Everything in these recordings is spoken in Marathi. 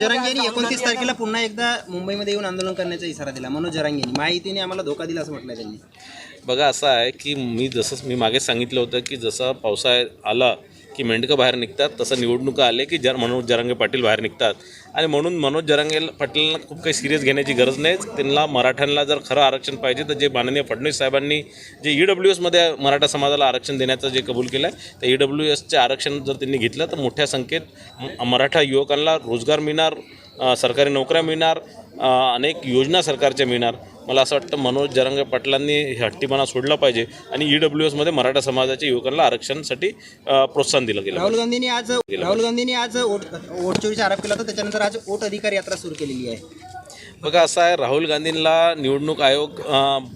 जरांगे यांनी एकोणतीस तारखेला पुन्हा एकदा मुंबईमध्ये येऊन आंदोलन करण्याचा इशारा दिला. मनोज जरांगे यांनी माहितीने आम्हाला धोका दिला असं म्हटलं त्यांनी. बघा असं आहे की मी जसं मी मागे सांगितलं होतं की जसं पावसाळा आला की मेंढकं बाहेर निघतात तसं निवडणुका आले की जर मनोज जरांगे पाटील बाहेर निघतात. आणि म्हणून मनोज जरांगे पाटीलला खूप काही सिरियस घेण्याची गरज नाही. त्यांना मराठ्यांना जर खरं आरक्षण पाहिजे तर जे माननीय फडणवीस साहेबांनी जे ई डब्ल्यू एसमध्ये मराठा समाजाला आरक्षण देण्याचं जे कबूल केलं आहे त्या ई डब्ल्यू एसचे आरक्षण जर त्यांनी घेतलं तर मोठ्या संख्येत मराठा युवकांना रोजगार मिळणार सरकारी नोकऱ्या मिळणार अनेक योजना सरकारच्या मिळणार. मला असं वाटतं मनोज जरांगे पाटलांनी हे हट्टीपणा सोडला पाहिजे आणि ई डब्ल्यू एसमध्ये मराठा समाजाच्या युवकांना आरक्षणासाठी प्रोत्साहन दिलं गेलं राहुल गांधींनी आज राहुल गांधींनी आज वोट वोट चोरीचा आरोप केला होता. त्याच्यानंतर आज वोट अधिकार यात्रा सुरू केलेली आहे. बघा असं आहे राहुल गांधींना निवडणूक आयोग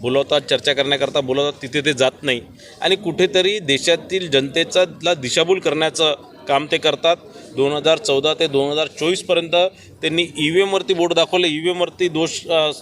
बोलवतात चर्चा करण्याकरता बोलवतात तिथे ते जात नाही. आणि कुठेतरी देशातील जनतेचा दिशाभूल करण्याचं काम ते करतात. दोन हजार चौदा ते दोन हजार चोवीसपर्यंत त्यांनी ई व्ही एमवरती बोट दाखवलं. ई व्ही एमवरती दोष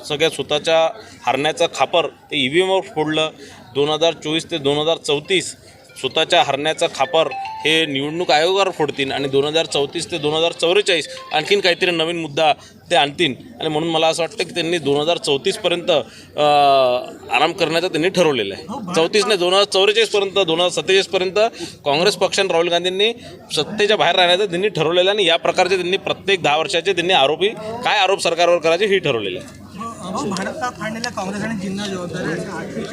सगळ्या स्वतःच्या हरण्याचा खापर ते ई व्ही एमवर फोडलं. दोन हजार चोवीस ते दोन हजार चौतीस स्वतःच्या हरण्याचं खापर हे निवडणूक आयोगावर फोडतील आणि दोन हजार चौतीस ते दोन हजार चौवेचाळीस आणखीन काहीतरी नवीन मुद्दा ते आणतील. आणि म्हणून मला असं वाटतं की त्यांनी दोन हजार चौतीसपर्यंत आराम करण्याचं त्यांनी ठरवलेलं आहे. चौतीस नाही दोन हजार चौवेचाळीसपर्यंत दोन हजार सत्तेचाळीसपर्यंत काँग्रेस पक्षाने राहुल गांधींनी सत्तेच्या बाहेर राहण्याचं त्यांनी ठरवलेलं आहे आणि या प्रकारचे त्यांनी प्रत्येक दहा वर्षाचे त्यांनी आरोपी काय आरोप सरकारवर करायचे हे ठरवलेलं आहे. काँग्रेस आणि जिन्ना जबाबदारी